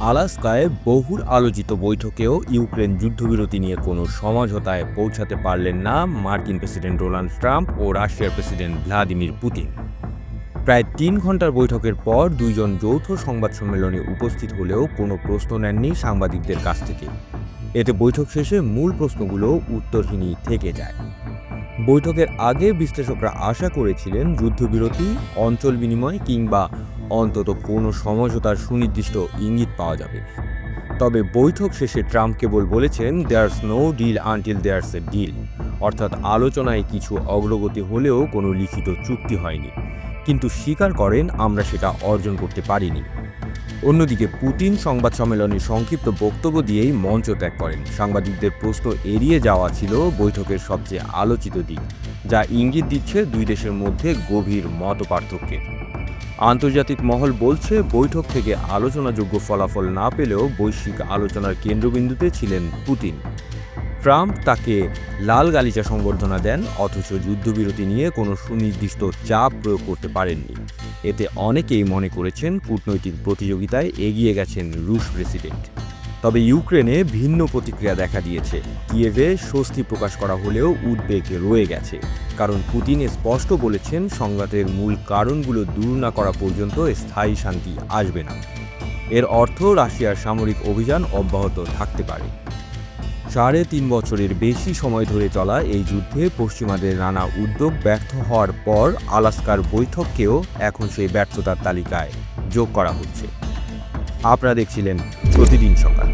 আলাস্কায় বহুল আলোচিত বৈঠকেও ইউক্রেন যুদ্ধবিরতি নিয়ে কোনো সমঝোতায় পৌঁছাতে পারলেন না মার্কিন প্রেসিডেন্ট ডোনাল্ড ট্রাম্প ও রাশিয়ার প্রেসিডেন্ট ভ্লাদিমির পুতিন। প্রায় তিন ঘণ্টার বৈঠকের পর দুইজন যৌথ সংবাদ সম্মেলনে উপস্থিত হলেও কোনো প্রশ্ন নেননি সাংবাদিকদের কাছ থেকে। এতে বৈঠক শেষে মূল প্রশ্নগুলো উত্তরহীনই থেকে যায়। বৈঠকের আগে বিশ্লেষকরা আশা করেছিলেন যুদ্ধবিরতি, অঞ্চল বিনিময় কিংবা অন্তত কোনো সমঝোতার সুনির্দিষ্ট ইঙ্গিত পাওয়া যাবে। তবে বৈঠক শেষে ট্রাম্প কেবল বলেছেন there's no deal until there's a deal অর্থাৎ আলোচনায় কিছু অগ্রগতি হলেও কোনো লিখিত চুক্তি হয়নি। কিন্তু স্বীকার করেন, আমরা সেটা অর্জন করতে পারিনি। অন্যদিকে পুতিন সংবাদ সম্মেলনে সংক্ষিপ্ত বক্তব্য দিয়েই মঞ্চ ত্যাগ করেন। সাংবাদিকদের প্রশ্ন এড়িয়ে যাওয়া ছিল বৈঠকের সবচেয়ে আলোচিত দিক, যা ইঙ্গিত দিচ্ছে দুই দেশের মধ্যে গভীর মত পার্থক্যের আন্তর্জাতিক মহল বলছে, বৈঠক থেকে আলোচনাযোগ্য ফলাফল না পেলেও বৈশ্বিক আলোচনার কেন্দ্রবিন্দুতে ছিলেন পুতিন। ট্রাম্প তাকে লাল গালিচা সংবর্ধনা দেন, অথচ যুদ্ধবিরতি নিয়ে কোনো সুনির্দিষ্ট চাপ প্রয়োগ করতে পারেননি। এতে অনেকেই মনে করেছেন, কূটনৈতিক প্রতিযোগিতায় এগিয়ে গেছেন রুশ প্রেসিডেন্ট। তবে ইউক্রেনে ভিন্ন প্রতিক্রিয়া দেখা দিয়েছে। কিয়েভে স্বস্তি প্রকাশ করা হলেও উদ্বেগ রয়ে গেছে। কারণ পুতিন স্পষ্ট বলেছেন, সংঘাতের মূল কারণগুলো দূর না করা পর্যন্ত স্থায়ী শান্তি আসবে না। এর অর্থ, রাশিয়ার সামরিক অভিযান অব্যাহত থাকতে পারে। সাড়ে তিন বছরের বেশি সময় ধরে চলা এই যুদ্ধে পশ্চিমাদের নানা উদ্যোগ ব্যর্থ হওয়ার পর আলাস্কার বৈঠককেও এখন সেই ব্যর্থতার তালিকায় যোগ করা হচ্ছে। আপনারা দেখছিলেন প্রতিদিন সকাল